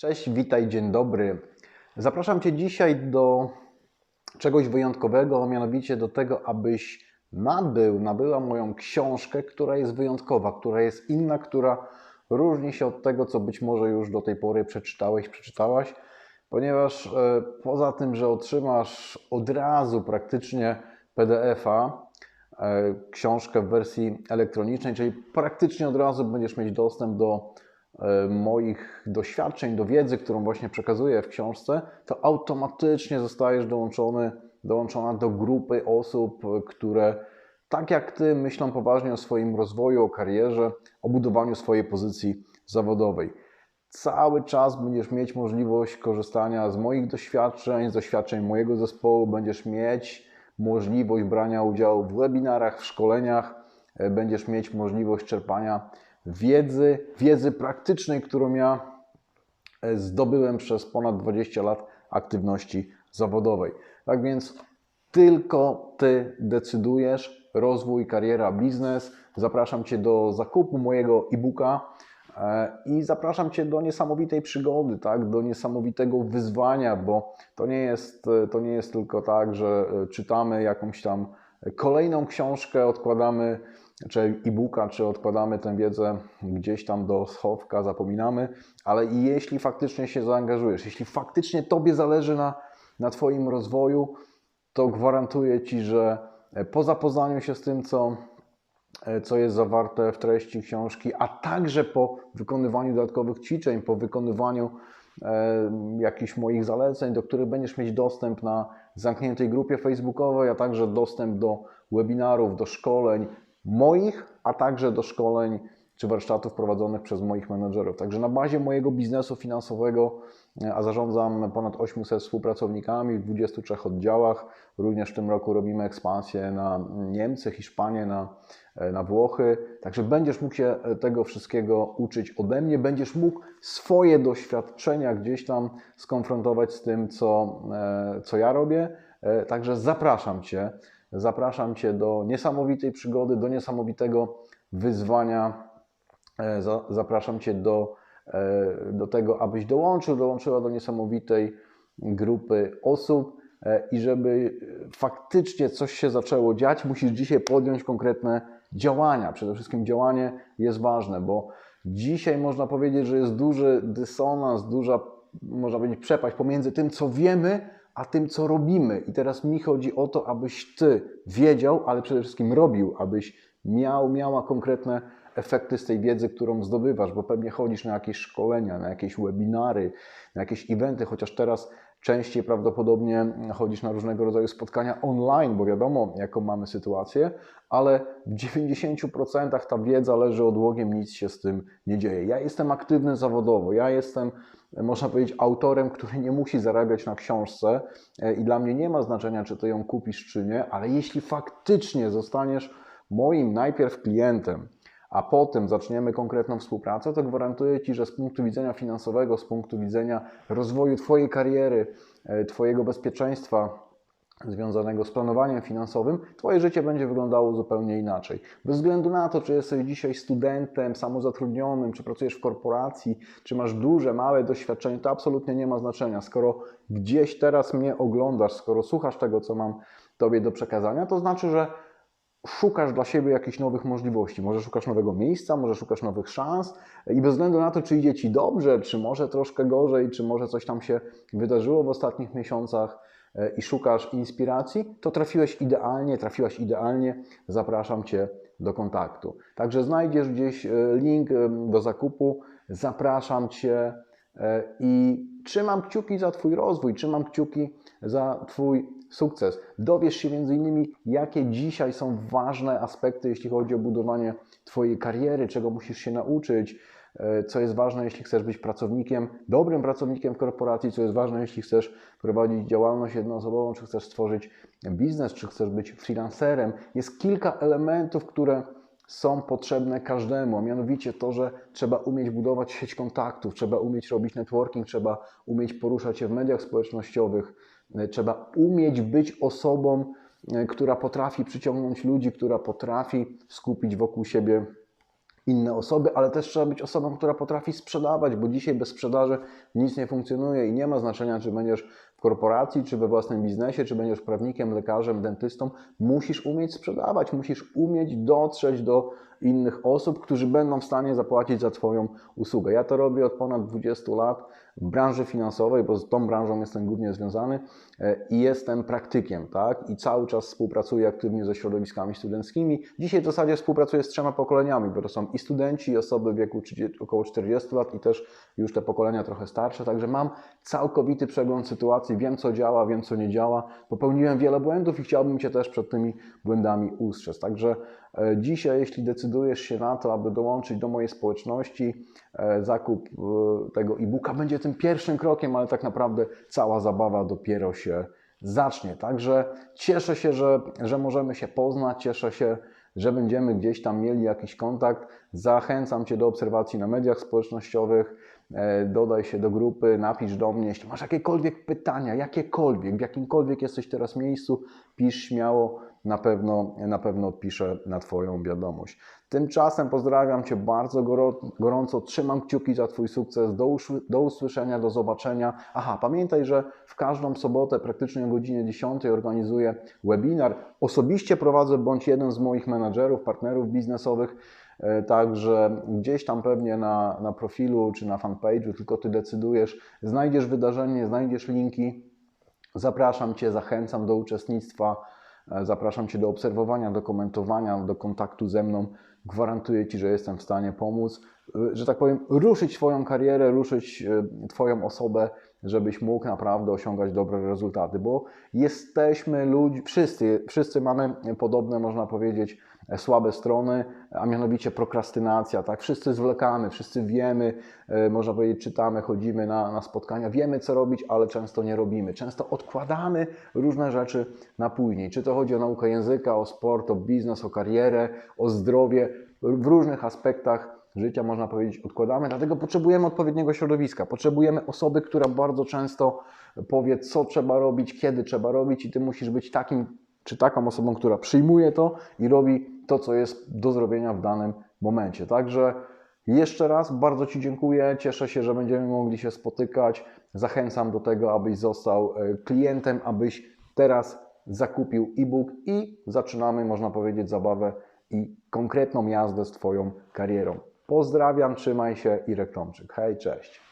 Cześć, witaj, dzień dobry. Zapraszam Cię dzisiaj do czegoś wyjątkowego, a mianowicie do tego, abyś nabył, nabyła moją książkę, która jest wyjątkowa, która jest inna, która różni się od tego, co być może już do tej pory przeczytałeś, przeczytałaś, ponieważ e, poza tym, że otrzymasz od razu praktycznie PDF-a, e, książkę w wersji elektronicznej, czyli praktycznie od razu będziesz mieć dostęp do moich doświadczeń, do wiedzy, którą właśnie przekazuję w książce, to automatycznie zostajesz dołączony, dołączona do grupy osób, które tak jak Ty myślą poważnie o swoim rozwoju, o karierze, o budowaniu swojej pozycji zawodowej. Cały czas będziesz mieć możliwość korzystania z moich doświadczeń, z doświadczeń mojego zespołu, będziesz mieć możliwość brania udziału w webinarach, w szkoleniach, e, będziesz mieć możliwość czerpania wiedzy, wiedzy praktycznej, którą ja e, zdobyłem przez ponad 20 lat aktywności zawodowej. Tak więc tylko Ty decydujesz, rozwój, kariera, biznes. Zapraszam Cię do zakupu mojego e-booka e, i zapraszam Cię do niesamowitej przygody, tak? do niesamowitego wyzwania, bo to nie, jest, to nie jest tylko tak, że e, czytamy jakąś tam kolejną książkę, odkładamy czy e-booka, czy odkładamy tę wiedzę gdzieś tam do schowka, zapominamy, ale jeśli faktycznie się zaangażujesz, jeśli faktycznie Tobie zależy na, na Twoim rozwoju, to gwarantuję Ci, że po zapoznaniu się z tym, co, co jest zawarte w treści książki, a także po wykonywaniu dodatkowych ćwiczeń, po wykonywaniu e, jakichś moich zaleceń, do których będziesz mieć dostęp na zamkniętej grupie facebookowej, a także dostęp do webinarów, do szkoleń moich, a także do szkoleń czy warsztatów prowadzonych przez moich menedżerów. Także na bazie mojego biznesu finansowego, e, a zarządzam ponad 800 współpracownikami w 23 oddziałach, również w tym roku robimy ekspansję na Niemcy, Hiszpanię, na, e, na Włochy. Także będziesz mógł się e, tego wszystkiego uczyć ode mnie, będziesz mógł swoje doświadczenia gdzieś tam skonfrontować z tym, co, co ja robię. Także zapraszam Cię. Zapraszam Cię do niesamowitej przygody, do niesamowitego wyzwania E, zapraszam Cię do, e, do tego, abyś dołączył, dołączyła do niesamowitej grupy osób e, i żeby faktycznie coś się zaczęło dziać, musisz dzisiaj podjąć konkretne działania. Przede wszystkim działanie jest ważne, bo dzisiaj można powiedzieć, że jest duży dysonans, duża, można powiedzieć, przepaść pomiędzy tym, co wiemy, a tym, co robimy. I teraz mi chodzi o to, abyś Ty wiedział, ale przede wszystkim robił, abyś miał, miała konkretne efekty z tej wiedzy, którą zdobywasz, bo pewnie chodzisz na jakieś szkolenia, na jakieś webinary, na jakieś eventy, chociaż teraz częściej prawdopodobnie chodzisz na różnego rodzaju spotkania online, bo wiadomo, jaką mamy sytuację, ale w 90% ta wiedza leży odłogiem, nic się z tym nie dzieje. Ja jestem aktywny zawodowo, ja jestem, można powiedzieć, autorem, który nie musi zarabiać na książce e, i dla mnie nie ma znaczenia, czy ty ją kupisz, czy nie, ale jeśli faktycznie zostaniesz moim najpierw klientem, a potem zaczniemy konkretną współpracę, to gwarantuję Ci, że z punktu widzenia finansowego, z punktu widzenia rozwoju Twojej kariery, e, Twojego bezpieczeństwa, związanego z planowaniem finansowym, Twoje życie będzie wyglądało zupełnie inaczej. Bez względu na to, czy jesteś dzisiaj studentem, samozatrudnionym, czy pracujesz w korporacji, czy masz duże, małe doświadczenie, to absolutnie nie ma znaczenia. Skoro gdzieś teraz mnie oglądasz, skoro słuchasz tego, co mam Tobie do przekazania, to znaczy, że szukasz dla siebie jakichś nowych możliwości. Może szukasz nowego miejsca, może szukasz nowych szans i bez względu na to, czy idzie Ci dobrze, czy może troszkę gorzej, czy może coś tam się wydarzyło w ostatnich miesiącach e, i szukasz inspiracji, to trafiłeś idealnie, trafiłaś idealnie. Zapraszam Cię do kontaktu. Także znajdziesz gdzieś e, link e, do zakupu. Zapraszam Cię i trzymam kciuki za Twój rozwój, trzymam kciuki za Twój sukces. Dowiesz się m.in., jakie dzisiaj są ważne aspekty, jeśli chodzi o budowanie Twojej kariery, czego musisz się nauczyć, e, co jest ważne, jeśli chcesz być pracownikiem, dobrym pracownikiem w korporacji, co jest ważne, jeśli chcesz prowadzić działalność jednoosobową, czy chcesz stworzyć biznes, czy chcesz być freelancerem. Jest kilka elementów, które są potrzebne każdemu, a mianowicie to, że trzeba umieć budować sieć kontaktów, trzeba umieć robić networking, trzeba umieć poruszać się w mediach społecznościowych, trzeba umieć być osobą, e, która potrafi przyciągnąć ludzi, która potrafi skupić wokół siebie inne osoby, ale też trzeba być osobą, która potrafi sprzedawać, bo dzisiaj bez sprzedaży nic nie funkcjonuje i nie ma znaczenia, czy będziesz w korporacji, czy we własnym biznesie, czy będziesz prawnikiem, lekarzem, dentystą. Musisz umieć sprzedawać, musisz umieć dotrzeć do innych osób, którzy będą w stanie zapłacić za Twoją usługę. Ja to robię od ponad 20 lat w branży finansowej, bo z tą branżą jestem głównie związany e, i jestem praktykiem, tak? I cały czas współpracuję aktywnie ze środowiskami studenckimi. Dzisiaj w zasadzie współpracuję z trzema pokoleniami, bo to są i studenci, i osoby w wieku 30, około 40 lat, i też już te pokolenia trochę starsze, także mam całkowity przegląd sytuacji, wiem co działa, wiem co nie działa. Popełniłem wiele błędów i chciałbym Cię też przed tymi błędami ustrzec. Także dzisiaj, jeśli decydujesz się na to, aby dołączyć do mojej społeczności, e, zakup e, tego e-booka będzie tym pierwszym krokiem, ale tak naprawdę cała zabawa dopiero się zacznie. Także cieszę się, że, że możemy się poznać, cieszę się, że będziemy gdzieś tam mieli jakiś kontakt. Zachęcam Cię do obserwacji na mediach społecznościowych. E, Dodaj się do grupy, napisz do mnie, jeśli masz jakiekolwiek pytania, jakiekolwiek, w jakimkolwiek jesteś teraz miejscu, pisz śmiało, na pewno, na pewno odpiszę na Twoją wiadomość. Tymczasem pozdrawiam Cię bardzo gorąco, trzymam kciuki za Twój sukces, do, do usłyszenia, do zobaczenia. Aha, pamiętaj, że w każdą sobotę praktycznie o godzinie 10 organizuję webinar. Osobiście prowadzę bądź jeden z moich menadżerów, partnerów biznesowych, e, Także gdzieś tam pewnie na, na profilu czy na fanpage'u, tylko Ty decydujesz, znajdziesz wydarzenie, znajdziesz linki. Zapraszam Cię, zachęcam do uczestnictwa. E, zapraszam Cię do obserwowania, do komentowania, do kontaktu ze mną. Gwarantuję Ci, że jestem w stanie pomóc, e, że tak powiem, ruszyć Twoją karierę, ruszyć e, Twoją osobę, żebyś mógł naprawdę osiągać dobre rezultaty, bo jesteśmy ludźmi, wszyscy, wszyscy mamy podobne, można powiedzieć, słabe strony, a mianowicie prokrastynacja, tak? Wszyscy zwlekamy, wszyscy wiemy, można powiedzieć, czytamy, chodzimy na, na spotkania, wiemy co robić, ale często nie robimy. Często odkładamy różne rzeczy na później. Czy to chodzi o naukę języka, o sport, o biznes, o karierę, o zdrowie, w różnych aspektach życia, można powiedzieć, odkładamy, dlatego potrzebujemy odpowiedniego środowiska. Potrzebujemy osoby, która bardzo często powie, co trzeba robić, kiedy trzeba robić, i ty musisz być takim czy taką osobą, która przyjmuje to i robi to, co jest do zrobienia w danym momencie. Także jeszcze raz bardzo Ci dziękuję. Cieszę się, że będziemy mogli się spotykać. Zachęcam do tego, abyś został e, klientem, abyś teraz zakupił e-book i zaczynamy, można powiedzieć, zabawę i konkretną jazdę z Twoją karierą. Pozdrawiam, trzymaj się i reklamczyk. Hej, cześć.